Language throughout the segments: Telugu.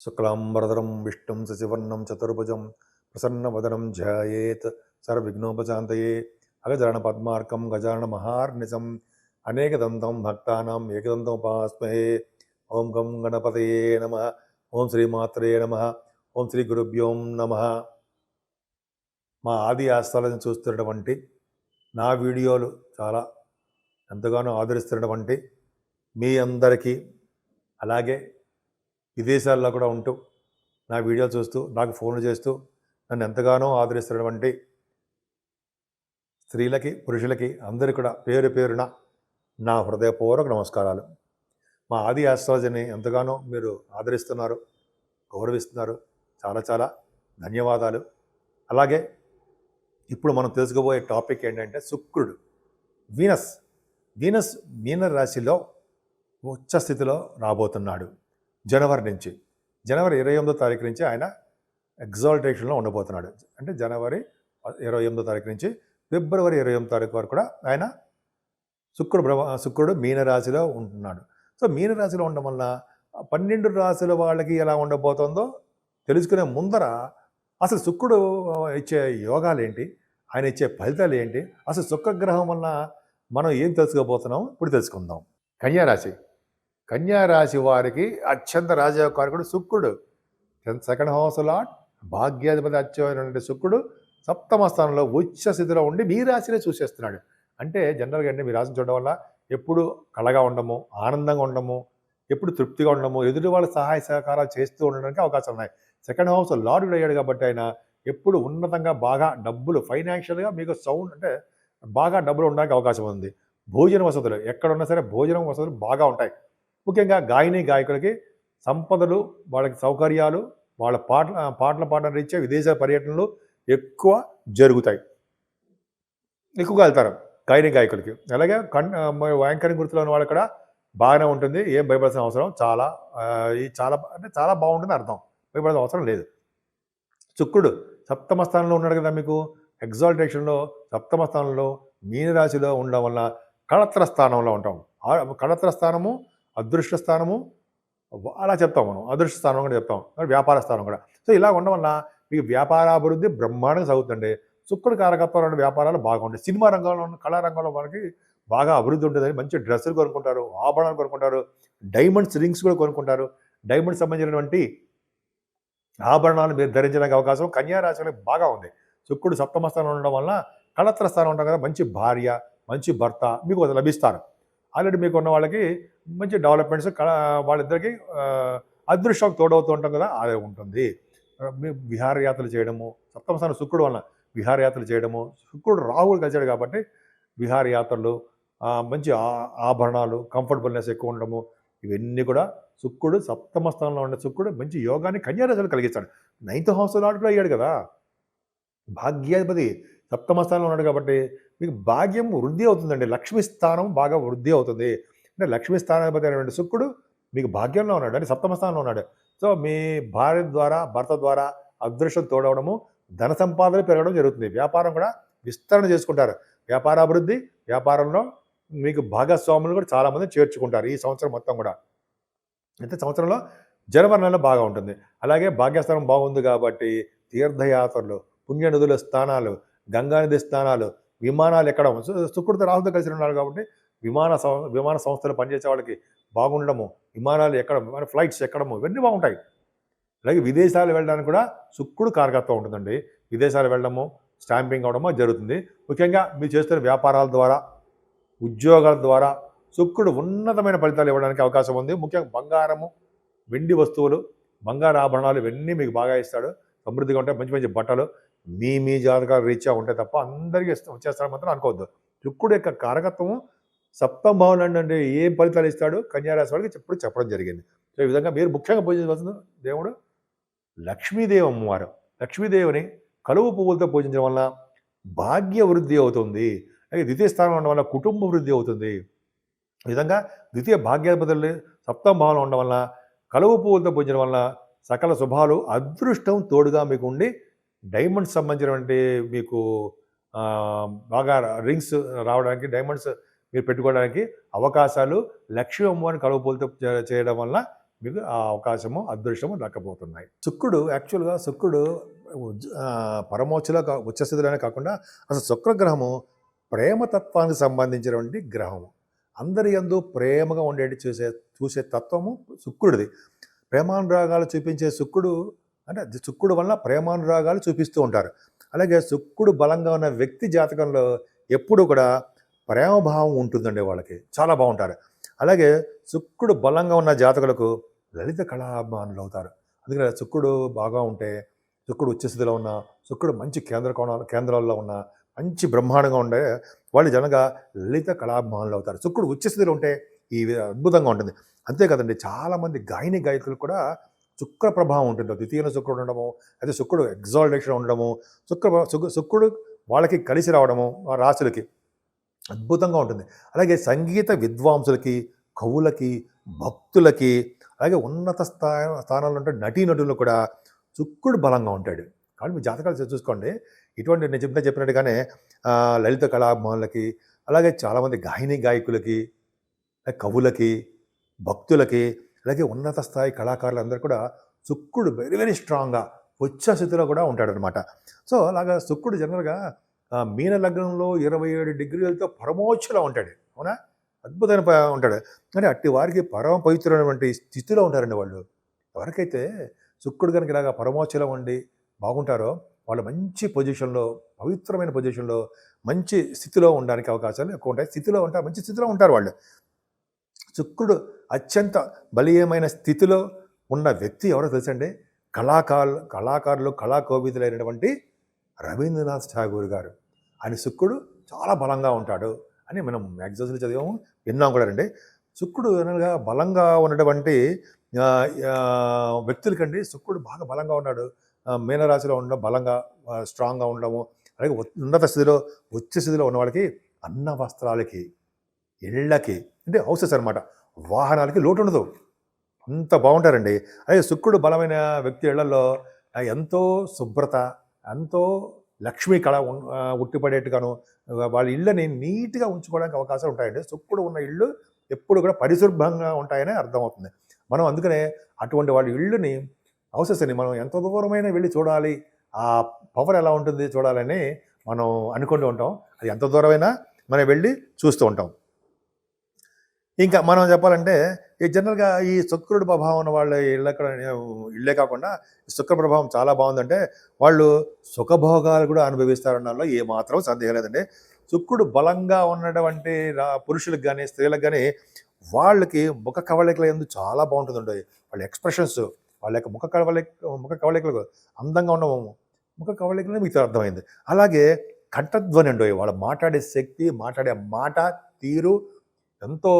శుక్లాంబరదరం విష్ణుం శశివర్ణం చతుర్భుజం ప్రసన్నవదనం ధ్యాయేత్ సర్వవిఘ్నోపశాంతయే అగజాన పద్మార్కం గజాన మహార్నిజం అనేకదంతం భక్తానాం భక్తానం ఉపాస్మహే ఓం గం గణపతయే నమ ఓం శ్రీమాత్రే నమ ఓం శ్రీ గురుభ్యోం నమ మా ఆది ఆస్థాలను చూస్తున్నటువంటి నా వీడియోలు చాలా ఎంతగానో ఆదరిస్తున్నటువంటి మీ అందరికీ అలాగే విదేశాల్లో కూడా ఉంటూ నా వీడియోలు చూస్తూ నాకు ఫోన్లు చేస్తూ నన్ను ఎంతగానో ఆదరిస్తున్నటువంటి స్త్రీలకి పురుషులకి అందరికీ కూడా పేరు పేరున నా హృదయపూర్వక నమస్కారాలు. మా ఆది ఆస్ట్రాలజీని ఎంతగానో మీరు ఆదరిస్తున్నారు గౌరవిస్తున్నారు. చాలా చాలా ధన్యవాదాలు. అలాగే ఇప్పుడు మనం తెలుసుకోబోయే టాపిక్ ఏంటంటే శుక్రుడు వీనస్. వీనస్ మీన రాశిలో ఉచ్చ స్థితిలో రాబోతున్నాడు. జనవరి నుంచి. జనవరి ఇరవై ఎనిమిదో తారీఖు నుంచి ఆయన ఎగ్జాల్టేషన్లో ఉండబోతున్నాడు. అంటే జనవరి ఇరవై ఎనిమిదో తారీఖు నుంచి ఫిబ్రవరి ఇరవై ఎనిమిది తారీఖు వరకు కూడా ఆయన శుక్రుడు బ్రహ్మ శుక్రుడు మీనరాశిలో ఉంటున్నాడు. సో మీనరాశిలో ఉండడం వల్ల పన్నెండు రాశుల వాళ్ళకి ఎలా ఉండబోతుందో తెలుసుకునే ముందర అసలు శుక్రుడు ఇచ్చే యోగాలు ఏంటి? ఆయన ఇచ్చే ఫలితాలు ఏంటి? అసలు శుక్రగ్రహం వల్ల మనం ఏం తెలుసుకోబోతున్నాం? ఇప్పుడు తెలుసుకుందాం. కన్యారాశి. కన్యారాశి వారికి అత్యంత రాజయోగకారకుడు శుక్రుడు. సెకండ్ హౌస్ లాట్ భాగ్యాధిపతి అత్యమైనటువంటి శుక్రుడు సప్తమ స్థానంలో ఉచ్చ స్థితిలో ఉండి మీ రాశినే చూసేస్తున్నాడు. అంటే జనరల్గా అంటే మీ రాశిని చూడడం వల్ల ఎప్పుడు కళగా ఉండము ఆనందంగా ఉండము ఎప్పుడు తృప్తిగా ఉండము ఎదుటి వాళ్ళ సహాయ సహకారాలు చేస్తూ ఉండడానికి అవకాశాలు ఉన్నాయి. సెకండ్ హౌస్ లార్డ్ అయ్యాడు కాబట్టి ఆయన ఎప్పుడు ఉన్నతంగా బాగా డబ్బులు ఫైనాన్షియల్గా మీకు సౌండ్ అంటే బాగా డబ్బులు ఉండడానికి అవకాశం ఉంది. భోజన వసతులు ఎక్కడున్నా సరే భోజనం వసతులు బాగా ఉంటాయి. ముఖ్యంగా గాయని గాయకులకి సంపదలు వాళ్ళకి సౌకర్యాలు వాళ్ళ పాటల పాటల పాటల రీత్యా విదేశ పర్యటనలు ఎక్కువ జరుగుతాయి. ఎక్కువగా వెళ్తారు గాయని గాయకులకి. అలాగే కన్ యాంకరింగ్ గుర్తులో ఉన్న వాళ్ళు కూడా బాగానే ఉంటుంది. ఏం భయపడాల్సిన అవసరం? చాలా ఈ చాలా అంటే చాలా బాగుంటుంది అర్థం. భయపడాల్సిన అవసరం లేదు. శుక్రుడు సప్తమ స్థానంలో ఉన్నాడు కదా మీకు. ఎగ్జాల్టేషన్లో సప్తమ స్థానంలో మీనరాశిలో ఉండడం వల్ల కళత్ర స్థానంలో ఉంటాం. కళత్ర స్థానము అదృష్ట స్థానము అలా చెప్తాం మనం. అదృష్ట స్థానం కూడా చెప్తాం. వ్యాపార స్థానం కూడా. సో ఇలా ఉండడం వల్ల మీకు వ్యాపారాభివృద్ధి బ్రహ్మాండంగా సాగుతుండే శుక్రుడు కారకత్వం ఉన్న వ్యాపారాలు బాగుంటాయి సినిమా రంగంలో కళారంగంలో కళా రంగంలో మనకి బాగా అభివృద్ధి ఉంటుందని మంచి డ్రెస్సులు కొనుక్కుంటారు ఆభరణాలు కొనుక్కుంటారు డైమండ్స్ రింగ్స్ కూడా కొనుక్కుంటారు. డైమండ్స్ సంబంధించినటువంటి ఆభరణాలు మీరు ధరించడానికి అవకాశం కన్యారాశి బాగా ఉంది. శుక్రుడు సప్తమ స్థానం ఉండడం వల్ల కళత్ర స్థానం ఉండడం కదా మంచి భార్య మంచి భర్త మీకు లభిస్తారు. ఆల్రెడీ మీకు ఉన్న వాళ్ళకి మంచి డెవలప్మెంట్స్ వాళ్ళిద్దరికి అదృష్టం తోడవుతూ ఉంటాం కదా అదే ఉంటుంది. మీ విహారయాత్రలు చేయడము సప్తమ స్థానం శుక్రుడు వలన విహారయాత్రలు చేయడము శుక్రుడు రాహులు కలిసాడు కాబట్టి విహారయాత్రలు మంచి ఆ- ఆభరణాలు కంఫర్టబుల్నెస్ ఎక్కువ ఉండడము ఇవన్నీ కూడా శుక్రుడు సప్తమ స్థానంలో ఉన్న శుక్రుడు మంచి యోగాన్ని కన్యారాశులు కలిగిస్తాడు. నైన్త్ హౌస్ లాడు కూడా అయ్యాడు కదా. భాగ్యాధిపతి సప్తమ స్థానంలో ఉన్నాడు కాబట్టి మీకు భాగ్యం వృద్ధి అవుతుందండి. లక్ష్మీ స్థానం బాగా వృద్ధి అవుతుంది. అంటే లక్ష్మీ స్థానాధిపతి అయినటువంటి శుక్రుడు మీకు భాగ్యంలో ఉన్నాడు. అంటే సప్తమ స్థానంలో ఉన్నాడు. సో మీ భార్య ద్వారా భర్త ద్వారా అదృష్టం తోడవడము ధన సంపాదన పెరగడం జరుగుతుంది. వ్యాపారం కూడా విస్తరణ చేసుకుంటారు. వ్యాపారాభివృద్ధి వ్యాపారంలో మీకు భాగస్వాములు కూడా చాలామంది చేర్చుకుంటారు ఈ సంవత్సరం మొత్తం కూడా. అయితే సంవత్సరంలో జనవరి నెల బాగా ఉంటుంది. అలాగే భాగ్యస్థానం బాగుంది కాబట్టి తీర్థయాత్రలు పుణ్యనదుల స్థానాలు గంగానది స్థానాలు విమానాలు ఎక్కడ సు- శుక్రుడితో రాహుతో కలిసి ఉన్నారు కాబట్టి విమాన సం- విమాన సంస్థలు పనిచేసే వాళ్ళకి బాగుండడము విమానాలు ఎక్కడ విమాన ఫ్లైట్స్ ఎక్కడము ఇవన్నీ బాగుంటాయి. అలాగే విదేశాలు వెళ్ళడానికి కూడా శుక్రుడు కారకత్వం ఉంటుందండి. విదేశాలు వెళ్ళడము స్టాంపింగ్ అవడము జరుగుతుంది. ముఖ్యంగా మీరు చేస్తున్న వ్యాపారాల ద్వారా ఉద్యోగాల ద్వారా శుక్రుడు ఉన్నతమైన ఫలితాలు ఇవ్వడానికి అవకాశం ఉంది. ముఖ్యంగా బంగారము వెండి వస్తువులు బంగారు ఆభరణాలు ఇవన్నీ మీకు బాగా ఇస్తాడు. సమృద్ధిగా ఉంటాయి. మంచి మంచి బట్టలు మీ మీ జాతకాలు రీత్యా ఉంటే తప్ప అందరికీ ఇస్తా- వచ్చేస్తాడు మాత్రం అనుకోవద్దు. శుక్రుడు యొక్క కారకత్వము సప్తం భావన అంటే ఏం ఫలితాలు ఇస్తాడు? కన్యారాశి వాళ్ళకి ఇప్పుడు చెప్పడం జరిగింది. సో ఈ విధంగా మీరు ముఖ్యంగా పూజించవలసిన దేవుడు లక్ష్మీదేవి అమ్మవారు. లక్ష్మీదేవిని కలువు పువ్వులతో పూజించడం వల్ల భాగ్య వృద్ధి అవుతుంది. అలాగే ద్వితీయ స్థానంలో ఉండడం వల్ల కుటుంబ వృద్ధి అవుతుంది. ఈ విధంగా ద్వితీయ భాగ్యాధిపతులు సప్తం భావన ఉండడం వల్ల కలువు పువ్వులతో పూజించడం వల్ల సకల శుభాలు అదృష్టం తోడుగా మీకు ఉండి డైమండ్స్ సంబంధించినటువంటి మీకు బాగా రింగ్స్ రావడానికి డైమండ్స్ మీరు పెట్టుకోవడానికి అవకాశాలు లక్ష్మీ అమ్మవారిని కలువు చేయడం వల్ల మీకు ఆ అవకాశము అదృష్టము దక్కబోతున్నాయి శుక్రుడు యాక్చువల్గా శుక్రుడు పరమోచ్చలో ఉచ్చస్థితిలోనే కాకుండా అసలు శుక్రగ్రహము ప్రేమతత్వానికి సంబంధించినటువంటి గ్రహము. అందరి ఎందు ప్రేమగా ఉండేటి చూసే చూసే తత్వము శుక్రుడిది. ప్రేమానురాగాలు చూపించే శుక్రుడు అంటే శుక్రుడు వల్ల ప్రేమానురాగాలు చూపిస్తూ ఉంటారు. అలాగే శుక్రుడు బలంగా ఉన్న వ్యక్తి జాతకంలో ఎప్పుడు కూడా ప్రేమభావం ఉంటుందండి వాళ్ళకి. చాలా బాగుంటారు. అలాగే శుక్రుడు బలంగా ఉన్న జాతకులకు లలిత కళాభిమానులు అవుతారు. అందుకని శుక్రుడు బాగా ఉంటే శుక్రుడు ఉచ్చస్థితిలో ఉన్న శుక్రుడు మంచి కేంద్ర కోణాలు కేంద్రాల్లో ఉన్న మంచి బ్రహ్మాండంగా ఉండే వాళ్ళు జనగా లలిత కళాభిమానులు అవుతారు. శుక్రుడు ఉచ్చస్థితిలో ఉంటే ఈ అద్భుతంగా ఉంటుంది. అంతే కదండి చాలామంది గాయని గాయకులు కూడా శుక్ర ప్రభావం ఉంటుంది. ద్వితీయ శుక్రుడు ఉండడము అయితే శుక్రుడు ఎగ్జాల్టేషన్ ఉండడము శుక్ర శుక్రుడు వాళ్ళకి కలిసి రావడము రాశులకి అద్భుతంగా ఉంటుంది. అలాగే సంగీత విద్వాంసులకి కవులకి భక్తులకి అలాగే ఉన్నత స్థాయి స్థానాల్లో ఉంటే నటీనటులు కూడా శుక్రుడు బలంగా ఉంటాడు. కాబట్టి మీ జాతకాలు చూసుకోండి. ఇటువంటి నేను చెప్పిన చెప్పినట్టుగానే లలిత కళాభిమానులకి అలాగే చాలామంది గాయని గాయకులకి కవులకి భక్తులకి అలాగే ఉన్నత స్థాయి కళాకారులందరూ కూడా శుక్రుడు వెరీ వెరీ స్ట్రాంగ్గా ఉచ్చ స్థితిలో కూడా ఉంటాడనమాట సో అలాగా శుక్రుడు జనరల్గా మీన లగ్నంలో ఇరవై ఏడు డిగ్రీలతో పరమోచ్చలో ఉంటాడు. అవునా? అద్భుతమైన ఉంటాడు. కానీ అట్టి వారికి పరమ పవిత్రమైనటువంటి స్థితిలో ఉంటారండి వాళ్ళు. ఎవరికైతే శుక్రుడు కనుక ఇలాగా పరమోచ్చలో ఉండి బాగుంటారో వాళ్ళు మంచి పొజిషన్లో పవిత్రమైన పొజిషన్లో మంచి స్థితిలో ఉండడానికి అవకాశాలు ఎక్కువ ఉంటాయి. స్థితిలో ఉంటారు మంచి స్థితిలో ఉంటారు వాళ్ళు. శుక్రుడు అత్యంత బలీయమైన స్థితిలో ఉన్న వ్యక్తి ఎవరో తెలుసండి? కళాకారులు కళాకారులు కళాకోవిదులైనటువంటి రవీంద్రనాథ్ ఠాగూర్ గారు. ఆయన శుక్రుడు చాలా బలంగా ఉంటాడు అని మనం మ్యాగజైన్స్లో చదివాము విన్నాం కూడా రండి. శుక్రుడు అనగా బలంగా ఉన్నటువంటి వ్యక్తులకండి శుక్రుడు బాగా బలంగా ఉన్నాడు. మీనరాశిలో ఉండడం బలంగా స్ట్రాంగ్గా ఉండడము అలాగే ఉన్నత స్థితిలో ఉచ్చ స్థితిలో ఉన్న వాళ్ళకి అన్న వస్త్రాలకి ఇళ్ళకి అంటే హౌసెస్ అనమాట వాహనాలకి లోటు ఉండదు అంత బాగుంటారండి. అదే శుక్రుడు బలమైన వ్యక్తి ఇళ్ళలో ఎంతో శుభ్రత ఎంతో లక్ష్మీ కళ ఉట్టిపడేట్టుగాను వాళ్ళ ఇళ్ళని నీట్గా ఉంచుకోవడానికి అవకాశాలు ఉంటాయండి. శుక్రుడు ఉన్న ఇళ్ళు ఎప్పుడు కూడా పరిశుభ్రంగా ఉంటాయని అర్థమవుతుంది. మనం అందుకనే అటువంటి వాళ్ళ ఇళ్ళుని హౌసెస్ మనం ఎంత దూరమైనా వెళ్ళి చూడాలి. ఆ పవర్ ఎలా ఉంటుంది చూడాలని మనం అనుకుంటూ ఉంటాం. అది ఎంత దూరమైనా మనం వెళ్ళి చూస్తూ ఉంటాం. ఇంకా మనం చెప్పాలంటే ఈ జనరల్గా ఈ శుక్రుడు ప్రభావం ఉన్న వాళ్ళ ఇళ్ళక్కడ ఇళ్ళే కాకుండా శుక్ర ప్రభావం చాలా బాగుందంటే వాళ్ళు సుఖభోగాలు కూడా అనుభవిస్తారన్నలో ఏ మాత్రం సందేహం లేదండి. శుక్రుడు బలంగా ఉన్నటువంటి పురుషులకు కానీ స్త్రీలకు కానీ వాళ్ళకి ముఖ కవళికల ఎందు చాలా బాగుంటుందండి. వాళ్ళ ఎక్స్ప్రెషన్స్ వాళ్ళ యొక్క ముఖ కవళిక ముఖ కవళికలు అందంగా ఉన్న ముఖ కవళికలే మీకు అర్థమైంది. అలాగే కంఠధ్వని ఉండేవి వాళ్ళు మాట్లాడే శక్తి మాట్లాడే మాట తీరు ఎంతో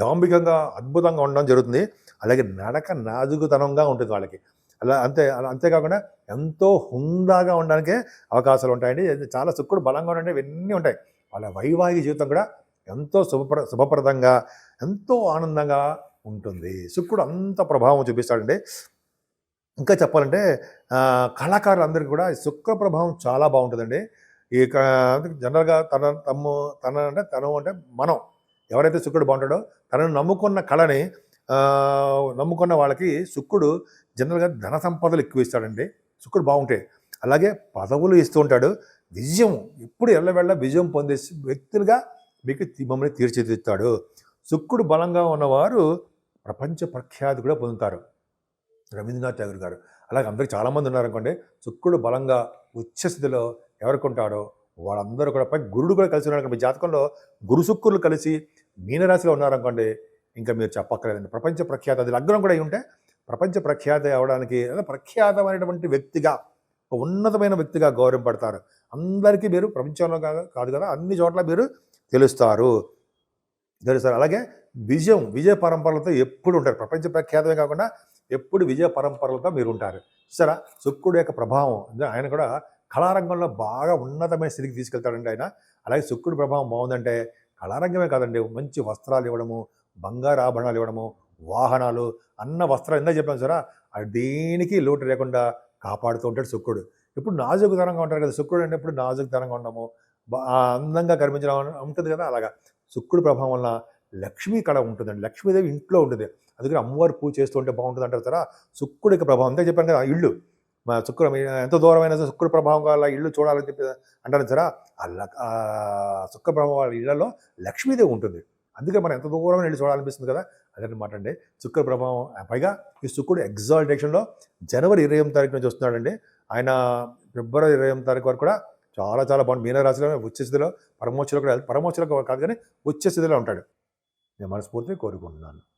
డాంబికంగా అద్భుతంగా ఉండడం జరుగుతుంది. అలాగే నడక నాజుకుతనంగా ఉంటుంది వాళ్ళకి. అలా అంతే అలా అంతేకాకుండా ఎంతో హుందాగా ఉండడానికే అవకాశాలు ఉంటాయండి. చాలా శుక్రుడు బలంగా ఉండే ఇవన్నీ ఉంటాయి. వాళ్ళ వైవాహిక జీవితం కూడా ఎంతో శుభప్ర శుభప్రదంగా ఎంతో ఆనందంగా ఉంటుంది. శుక్రుడు అంత ప్రభావం చూపిస్తాడండి. ఇంకా చెప్పాలంటే కళాకారులందరికీ కూడా శుక్ర ప్రభావం చాలా బాగుంటుందండి. ఈ జనరల్గా తన తమ్ము తన అంటే తను అంటే మనం. ఎవరైతే శుక్రుడు బాగుంటాడో తనను నమ్ముకున్న కళని నమ్ముకున్న వాళ్ళకి శుక్రుడు జనరల్గా ధన సంపదలు ఎక్కువ ఇస్తాడండి శుక్రుడు బాగుంటే అలాగే పదవులు ఇస్తూ ఉంటాడు. విజయం ఎప్పుడు ఎల్లవెళ్ళ విజయం పొందే వ్యక్తులుగా మీకు మమ్మల్ని తీర్చిదిద్దుతాడు. శుక్రుడు బలంగా ఉన్నవారు ప్రపంచ ప్రఖ్యాతి కూడా పొందుతారు. రవీంద్రనాథ్ ఠాగూర్ గారు. అలాగే అందరికి చాలామంది ఉన్నారనుకోండి శుక్రుడు బలంగా ఉచ్చస్థితిలో ఎవరికి ఉంటాడో వాళ్ళందరూ కూడా పై గురుడు కూడా కలిసి ఉన్నారు మీ జాతకంలో గురు శుక్రులు కలిసి మీనరాశిలో ఉన్నారనుకోండి ఇంకా మీరు చెప్పక్కర్లేదండి. ప్రపంచ ప్రఖ్యాత అది లగ్నం కూడా అయి ఉంటే ప్రపంచ ప్రఖ్యాత అవడానికి ప్రఖ్యాతమైనటువంటి వ్యక్తిగా ఒక ఉన్నతమైన వ్యక్తిగా గౌరవపడతారు అందరికీ మీరు ప్రపంచంలో కాదు- కాదు కదా అన్ని చోట్ల మీరు తెలుస్తారు. తెలుస్తారు. అలాగే విజయం విజయ పరంపరలతో ఎప్పుడు ఉంటారు. ప్రపంచ ప్రఖ్యాతమే కాకుండా ఎప్పుడు విజయ పరంపరలతో మీరు ఉంటారు. సరే శుక్రుడు యొక్క ప్రభావం ఆయన కూడా కళారంగంలో బాగా ఉన్నతమైన స్థితికి తీసుకెళ్తాడండి ఆయన. అలాగే శుక్రుడి ప్రభావం బాగుందంటే కళారంగమే కాదండి. మంచి వస్త్రాలు ఇవ్వడము బంగారు ఆభరణాలు ఇవ్వడము వాహనాలు అన్న వస్త్రాలు ఎంత చెప్పాను సరే అది దేనికి లోటు లేకుండా కాపాడుతూ ఉంటాడు శుక్రుడు. ఇప్పుడు నాజుకుతనంగా ఉంటారు కదా శుక్రుడు అంటే ఇప్పుడు నాజుకుతనంగా ఉండము అందంగా కనిపించడం ఉంటుంది కదా అలాగా. శుక్రుడు ప్రభావం వల్ల లక్ష్మీ కళ ఉంటుందండి. లక్ష్మీదేవి ఇంట్లో ఉంటుంది. అందుకని అమ్మవారు పూజ చేస్తుంటే బాగుంటుంది అంటారు సరే శుక్రుడికి ప్రభావం అంతే చెప్పాను కదా ఆ ఇల్లు. మా శుక్ర ఎంత దూరమైన శుక్ర ప్రభావం వల్ల ఇల్లు చూడాలని చెప్పి అంటారు సరే ఆ లక్- శుక్ర ప్రభావం వాళ్ళ ఇళ్ళలో లక్ష్మీదేవి ఉంటుంది. అందుకే మనం ఎంత దూరమైన ఇళ్ళు చూడాలనిపిస్తుంది కదా. అదనమాట అండి శుక్ర ప్రభావం పైగా ఈ శుక్రుడు ఎగ్జాల్టేషన్లో జనవరి ఇరవై ఎనిమిది తారీఖు నుంచి వస్తున్నాడండి. ఆయన ఫిబ్రవరి ఇరవై ఎనిమిది తారీఖు వరకు కూడా చాలా చాలా బాగుంది. మీనరాశిలో వచ్చే స్థితిలో పరమోచ్చలో కూడా పరమోచ్చలో కాదు కానీ వచ్చే స్థితిలో ఉంటాడు. నేను మనస్ఫూర్తిగా కోరుకుంటున్నాను.